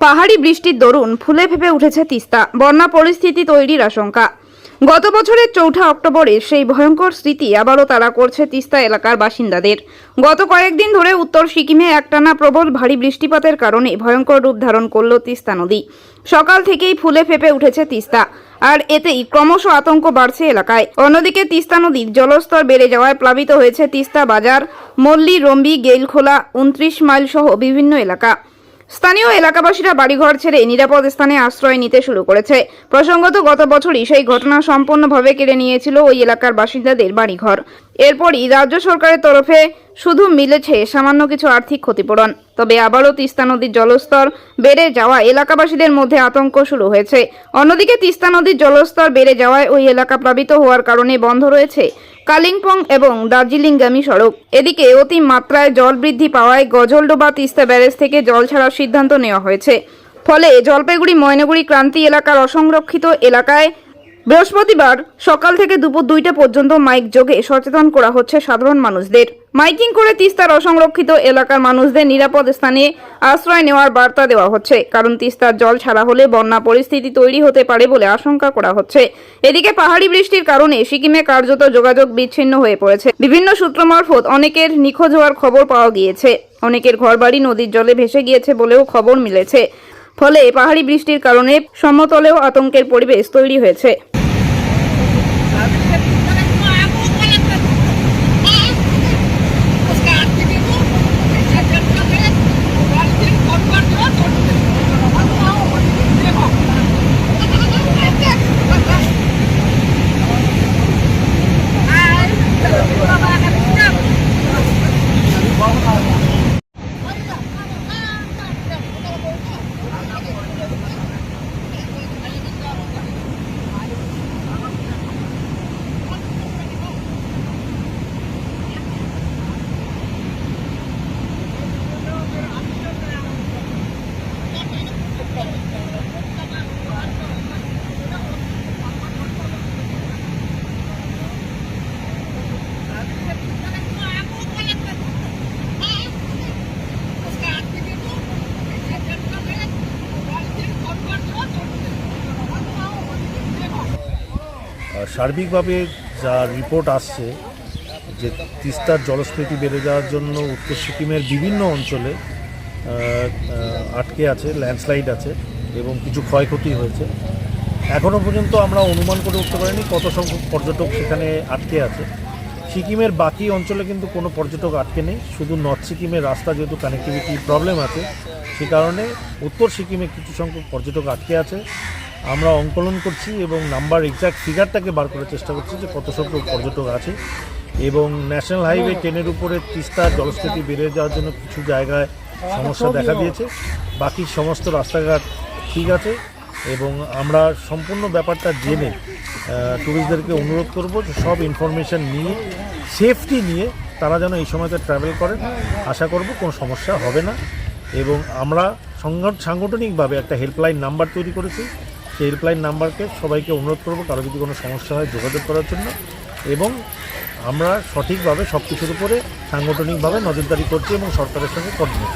পাহাড়ি বৃষ্টির দরুন ফুলে ফেপে উঠেছে তিস্তা। বন্যা পরিস্থিতি তৈরির আশঙ্কা। গত বছরের চৌঠা অক্টোবরে সেই ভয়ঙ্কর স্মৃতি আবারও তারা করছে তিস্তা এলাকার বাসিন্দাদের। গত কয়েকদিন ধরে উত্তর সিকিমে একটানা প্রবল ভারী বৃষ্টিপাতের কারণে ভয়ঙ্কর রূপ ধারণ করল তিস্তা নদী। সকাল থেকেই ফুলে ফেপে উঠেছে তিস্তা, আর এতেই ক্রমশ আতঙ্ক বাড়ছে এলাকায়। অন্যদিকে তিস্তা নদীর জলস্তর বেড়ে যাওয়ায় প্লাবিত হয়েছে তিস্তা বাজার, মল্লি, রম্বি, গেইলখোলা, উনত্রিশ মাইল সহ বিভিন্ন এলাকা। স্থানীয় এলাকাবাসীরা বাড়িঘর ছেড়ে নিরাপদ স্থানে আশ্রয় নিতে শুরু করেছে। প্রসঙ্গত, গত বছরই সেই ঘটনা সম্পূর্ণভাবে কেড়ে নিয়েছিল ওই এলাকার বাসিন্দাদের বাড়িঘর। এরপরই রাজ্য সরকারের তরফে শুধু মিলেছে সামান্য কিছু আর্থিক ক্ষতিপূরণ। তবে আবারও তিস্তা নদীর জলস্তর বেড়ে যাওয়া এলাকাবাসীদের মধ্যে আতঙ্ক শুরু হয়েছে। অন্যদিকে তিস্তা নদীর জলস্তর বেড়ে যাওয়ায় ওই এলাকা প্লাবিত হওয়ার কারণে বন্ধ রয়েছে কালিম্পং এবং দার্জিলিংগামী সড়ক। এদিকে অতি মাত্রায় জল বৃদ্ধি পাওয়ায় গজলডোবা তিস্তা ব্যারেজ থেকে জল ছাড়ার সিদ্ধান্ত নেওয়া হয়েছে। ফলে জলপাইগুড়ি, ময়নাগুড়ি ক্রান্তি এলাকার অসংরক্ষিত এলাকায় বৃহস্পতিবার সকাল থেকে দুপুর দুইটা পর্যন্ত মাইক যোগে সচেতন করা হচ্ছে সাধারণ মানুষদের। মাইকিং করে তিস্তার অসংরক্ষিত এলাকার মানুষদের নিরাপদ স্থানে আশ্রয় নেওয়ার বার্তা দেওয়া হচ্ছে। কারণ তিস্তার জল ছাড়া হলে বন্যা পরিস্থিতি তৈরি হতে পারে বলে আশঙ্কা করা হচ্ছে। এদিকে পাহাড়ি বৃষ্টির কারণে সিকিমে কার্যত যোগাযোগ বিচ্ছিন্ন হয়ে পড়েছে। বিভিন্ন সূত্র মারফত অনেকের নিখোঁজ হওয়ার খবর পাওয়া গিয়েছে। অনেকের ঘরবাড়ি নদীর জলে ভেসে গিয়েছে বলেও খবর মিলেছে। ফলে পাহাড়ি বৃষ্টির কারণে সমতলেও আতঙ্কের পরিবেশ তৈরি হয়েছে। সার্বিকভাবে যা রিপোর্ট আসছে যে তিস্তার জলস্ফীতি বেড়ে যাওয়ার জন্য উত্তর সিকিমের বিভিন্ন অঞ্চলে আটকে আছে, ল্যান্ডস্লাইড আছে এবং কিছু ক্ষয়ক্ষতি হয়েছে। এখনও পর্যন্ত আমরা অনুমান করে উঠতে পারিনি কত সংখ্যক পর্যটক সেখানে আটকে আছে। সিকিমের বাকি অঞ্চলে কিন্তু কোনো পর্যটক আটকে নেই। শুধু নর্থ সিকিমের রাস্তা যেহেতু কানেক্টিভিটি প্রবলেম আছে, সে কারণে উত্তর সিকিমে কিছু সংখ্যক পর্যটক আটকে আছে। আমরা অঙ্কলন করছি এবং নাম্বার এক্সাক্ট ফিগারটাকে বার করার চেষ্টা করছি যে কত সংখ্যক পর্যটক আছে। এবং ন্যাশনাল হাইওয়ে টেনের উপরে তিস্তা জলস্ফীতি বেড়ে যাওয়ার জন্য কিছু জায়গায় সমস্যা দেখা দিয়েছে। বাকি সমস্ত রাস্তাঘাট ঠিক আছে এবং আমরা সম্পূর্ণ ব্যাপারটা জেনে ট্যুরিস্টদেরকে অনুরোধ করব যে সব ইনফরমেশান নিয়ে সেফটি নিয়ে তারা যেন এই সময়তে ট্রাভেল করেন। আশা করব কোনো সমস্যা হবে না। এবং আমরা সংগঠ- সাংগঠনিকভাবে একটা হেল্পলাইন নাম্বার তৈরি করেছি। হেল্পলাইন নাম্বারকে সবাইকে অনুরোধ করব, কারও যদি কোনো সমস্যা হয় যোগাযোগ করার জন্য। এবং আমরা সঠিকভাবে সব কিছুর উপরে সাংগঠনিকভাবে নজরদারি করছি এবং সরকারের সঙ্গে কোঅর্ডিনেট